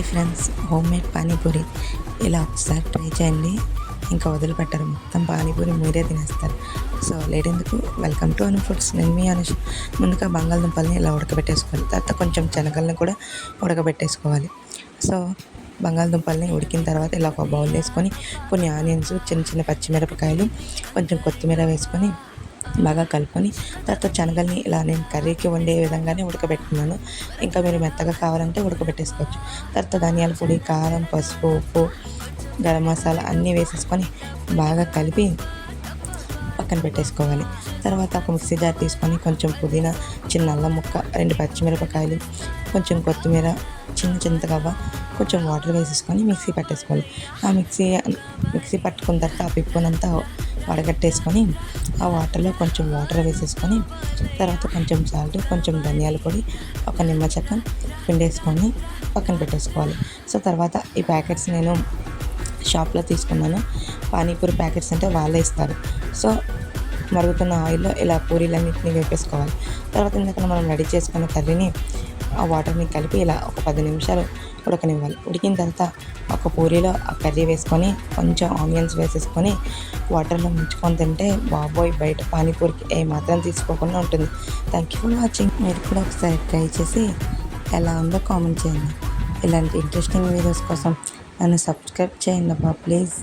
Hi friends home made panipuri. ఇలా ఒకసారి try చేయండి. ఇంకా వదిలిపెట్టరు. మొత్తం పానీపూరి మీరే తినేస్తారు. సో లేటెందుకు వెల్కమ్ టు అను ఫుడ్స్. నేను మీ అనుష్. ముందుగా బంగాళదుంపల్ని ఇలా ఉడకబెట్టేసుకోవాలి. తర్వాత కొంచెం శనగల్ని కూడా ఉడకబెట్టేసుకోవాలి. సో బంగాళదుంపల్ని ఉడికిన తర్వాత ఇలా ఒక బౌల్ వేసుకొని కొన్ని ఆనియన్స్ చిన్న చిన్న పచ్చిమిరపకాయలు కొంచెం కొత్తిమీర వేసుకొని బాగా కలుపుకొని తర్వాత శనగల్ని ఇలా నేను కర్రీకి వండే విధంగానే ఉడకబెట్టుకున్నాను. ఇంకా మీరు మెత్తగా కావాలంటే ఉడకబెట్టేసుకోవచ్చు. తర్వాత ధనియాల పొడి కారం పసుపు ఉప్పు గరం మసాలా అన్నీ వేసేసుకొని బాగా కలిపి పక్కన పెట్టేసుకోవాలి. తర్వాత ఒక మిక్సీ జార్ తీసుకొని కొంచెం పుదీనా చిన్న అల్లం ముక్క రెండు పచ్చిమిరపకాయలు కొంచెం కొత్తిమీర చిన్న చింతగవ్వ కొంచెం వాటర్ వేసేసుకొని మిక్సీ పట్టేసుకోవాలి. ఆ మిక్సీ మిక్సీ పట్టుకున్న తర్వాత ఆ పిప్పునంతా వడగట్టేసుకొని ఆ వాటర్లో కొంచెం వాటర్ వేసేసుకొని తర్వాత కొంచెం సాల్ట్ కొంచెం ధనియాల పొడి ఒక నిమ్మ చెక్క పిండేసుకొని పక్కన పెట్టేసుకోవాలి. సో తర్వాత ఈ ప్యాకెట్స్ నేను షాప్లో తీసుకున్నాను. పానీపూరి ప్యాకెట్స్ అంటే వాళ్ళే ఇస్తారు. సో మరుగుతున్న ఆయిల్లో ఇలా పూరీలన్నింటినీ వేపేసుకోవాలి. తర్వాత ఇందాక మనం రెడీ చేసుకున్న కర్రీని ఆ వాటర్ని కలిపి ఇలా ఒక పది నిమిషాలు ఉడకనివ్వాలి. ఉడికిన తర్వాత ఒక పూరీలో ఆ కర్రీ వేసుకొని కొంచెం ఆనియన్స్ వేసేసుకొని వాటర్లో ముంచుకొని తింటే బాబోయ్ బయట పానీపూరికి ఏ మాత్రం తీసుకోకుండా ఉంటుంది. థ్యాంక్ యూ ఫర్ వాచింగ్ మీరు కూడా ఒకసారి ట్రై చేసి ఎలా ఉందో కామెంట్ చేయండి. ఇలాంటి ఇంట్రెస్టింగ్ వీడియోస్ కోసం నన్ను సబ్స్క్రైబ్ చేయండి అబ్బా ప్లీజ్.